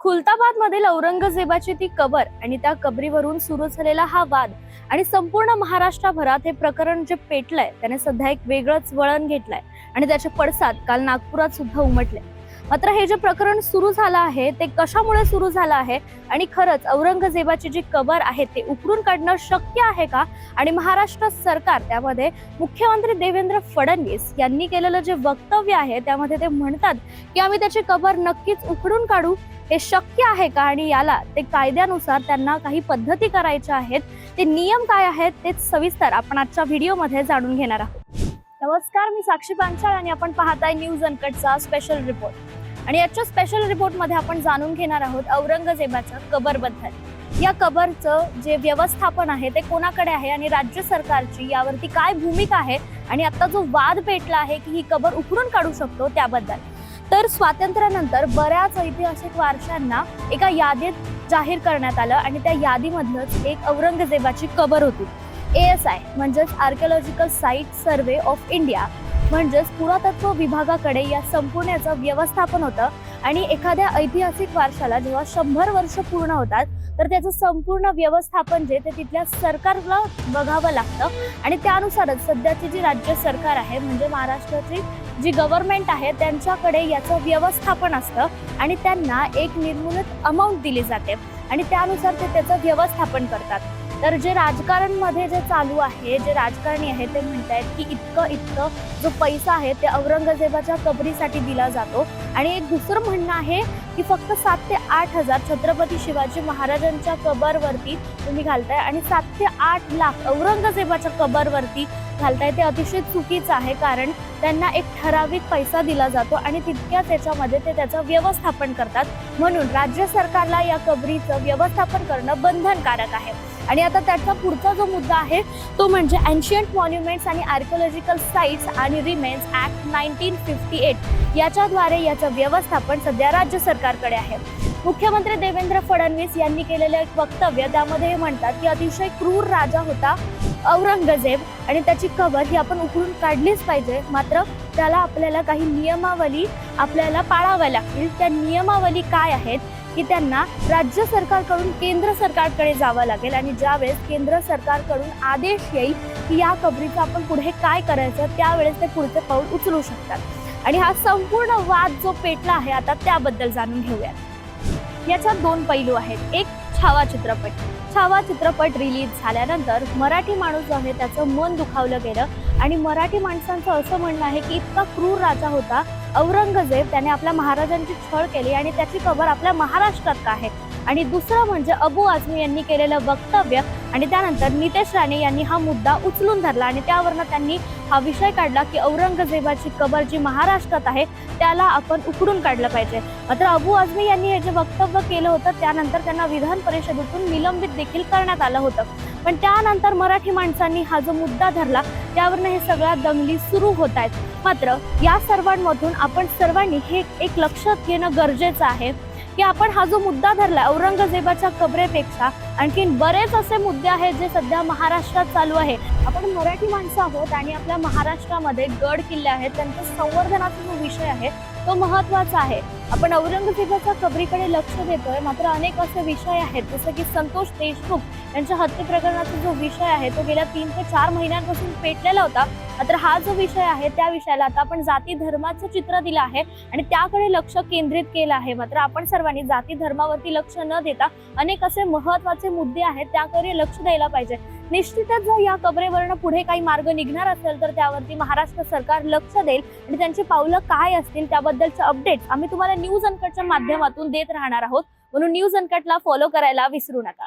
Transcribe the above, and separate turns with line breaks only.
खुलताबाद मधील औरंगजेबाची ती कबर आणि त्या कबरीवरून सुरू झालेला हा वाद आणि संपूर्ण महाराष्ट्रभरात हे प्रकरण जे पेटलंय त्याने सध्या एक वेगळंच वळण घेतलंय आणि त्याचे पडसाद काल नागपुरात सुद्धा उमटले. मात्र हे जे प्रकरण सुरू झालं आहे ते कशामुळे सुरू झालं आहे आणि खरंच औरंगजेबाची जी कबर आहे ते उकरून काढणं शक्य आहे का? आणि महाराष्ट्र सरकार त्यामध्ये मुख्यमंत्री देवेंद्र फडणवीस यांनी केलेलं जे वक्तव्य आहे त्यामध्ये ते म्हणतात की आम्ही त्याची कबर नक्कीच उकडून काढू? हे शक्य आहे का? आणि याला ते कायद्यानुसार त्यांना काही पद्धती करायच्या आहेत ते नियम काय आहेत ते सविस्तर आपण आजच्या व्हिडिओमध्ये जाणून घेणार आहोत. नमस्कार मी साक्षी पांचाळ आणि आपण आहे न्यूज अनकटचा स्पेशल रिपोर्ट आणि याच्या स्पेशल रिपोर्टमध्ये आपण जाणून घेणार आहोत औरंगजेबाचं कबरबद्दल या कबरचं जे व्यवस्थापन आहे ते कोणाकडे आहे आणि राज्य सरकारची यावरती काय भूमिका आहे? आणि आता जो वाद पेटला आहे की ही कबर उखडून काढू शकतो त्याबद्दल. तर स्वातंत्र्यानंतर बऱ्याच ऐतिहासिक वारशांना एका यादीत जाहीर करण्यात आलं आणि त्या यादीमधलंच एक औरंगजेबाची कबर होती. ए एस आय म्हणजेच archaeological site survey of India म्हणजेच पुरातत्व विभागाकडे या संपूर्णाचं व्यवस्थापन होतं आणि एखाद्या ऐतिहासिक वारशाला जेव्हा शंभर वर्ष पूर्ण होतात तर त्याचं संपूर्ण व्यवस्थापन जे ते तिथल्या सरकारला बघावं लागतं. आणि त्यानुसारच सध्याची जी राज्य सरकार आहे म्हणजे महाराष्ट्राची जी गव्हर्नमेंट आहे त्यांच्याकडे याचं व्यवस्थापन असतं आणि त्यांना एक निर्मूलित अमाऊंट दिली जाते. आणि त्यानुसार ते त्याचं व्यवस्थापन करतात. तर जे राजकारणमध्ये जे चालू आहे जे राजकारणी आहे ते म्हणत आहेत की इतकं इतकं जो पैसा आहे ते औरंगजेबाच्या कबरीसाठी दिला जातो. आणि एक दुसरं म्हणणं आहे की फक्त सात ते आठ हजार छत्रपती शिवाजी महाराजांच्या कबरवरती तुम्ही घालताय आणि सात ते आठ लाख औरंगजेबाच्या कबरवरती घालताय ते अतिशय चुकीचं आहे कारण त्यांना एक ठराविक पैसा दिला जातो आणि तितक्या त्याच्यामध्ये ते त्याचं व्यवस्थापन करतात. म्हणून राज्य सरकारला या कबरीचं व्यवस्थापन करणं बंधनकारक आहे. आणि आता त्याचा पुढचा जो मुद्दा आहे तो म्हणजे अँशियंट मॉन्युमेंट्स आणि आर्किओलॉजिकल साईट्स आणि remains act nineteen fifty eight याच्याद्वारे याचं व्यवस्थापन सध्या राज्य सरकारकडे आहे. मुख्यमंत्री देवेंद्र फडणवीस यांनी केलेलं एक वक्तव्य त्यामध्ये हे म्हणतात की अतिशय क्रूर राजा होता औरंगजेब आणि त्याची कबर ही आपण उकळून काढलीच पाहिजे. मात्र त्याला आपल्याला काही नियमावली आपल्याला पाळाव्या लागतील. त्या नियमावली काय आहेत? की त्यांना राज्य सरकारकडून केंद्र सरकारकडे जावं लागेल आणि ज्यावेळेस केंद्र सरकारकडून आदेश येईल की या कबरीचं आपण पुढे काय करायचं त्यावेळेस ते पुढचे पाऊल उचलू शकतात. आणि हा संपूर्ण वाद जो पेटला आहे आता त्याबद्दल जाणून घेऊयात. याच्यात दोन पैलू आहेत. एक छावा चित्रपट. छावा चित्रपट रिलीज झाल्यानंतर मराठी माणूस जो आहे त्याचं मन दुखावलं गेलं आणि मराठी माणसांचं असं म्हणणं आहे की इतका क्रूर राजा होता औरंगजेब त्याने आपल्या महाराजांची छळ केली आणि त्याची कबर आपल्या महाराष्ट्रात का आहे? आणि दुसरं म्हणजे अबू आझमी यांनी केलेलं वक्तव्य आणि त्यानंतर नितेश राणे यांनी हा मुद्दा उचलून धरला आणि त्यावरनं त्यांनी हा विषय काढला की औरंगजेबाची कबर जी महाराष्ट्रात आहे त्याला आपण उकडून काढलं पाहिजे. मात्र अबू आझमी यांनी हे जे वक्तव्य केलं होतं त्यानंतर त्यांना विधान परिषदेतून निलंबित देखील करण्यात आलं होतं. पण त्यानंतर मराठी माणसांनी हा जो मुद्दा धरला त्यावरनं हे सगळ्या दंगली सुरू होत आहेत. मात्र या सर्वांमधून आपण सर्वांनी हे एक लक्षात घेणं गरजेचं आहे. की आपण हा जो मुद्दा धरला औरंगजेबाच्या कबरेपेक्षा आणखीन बरेच असे मुद्दे आहेत जे सध्या महाराष्ट्रात चालू आहे. आपण मराठी माणसं आहोत आणि आपल्या महाराष्ट्रामध्ये गड किल्ले आहेत त्यांच्या संवर्धनाचा जो विषय आहे तो महत्त्वाचा आहे. आपण औरंगजेबाच्या कबरीकडे लक्ष देतोय मात्र अनेक असे विषय आहेत जसं की संतोष देशमुख यांच्या हत्ये प्रकरणाचा जो विषय आहे तो गेल्या तीन ते चार महिन्यांपासून पेटलेला होता. तर हा जो विषय आहे त्या विषयाला आता आपण जाती धर्माचं चित्र दिलं आहे आणि त्याकडे लक्ष केंद्रित केलं आहे. मात्र आपण सर्वांनी जाती धर्मावरती लक्ष न देता अनेक असे महत्त्वाचे मुद्दे आहेत त्याकडे लक्ष द्यायला पाहिजे. निश्चितच जर या कबरेवरनं पुढे काही मार्ग निघणार असेल तर त्यावरती महाराष्ट्र सरकार लक्ष देईल आणि त्यांची पावलं काय असतील त्याबद्दलचे अपडेट आम्ही तुम्हाला न्यूज अनकटच्या माध्यमातून देत राहणार आहोत. म्हणून न्यूज अनकटला फॉलो करायला विसरू नका.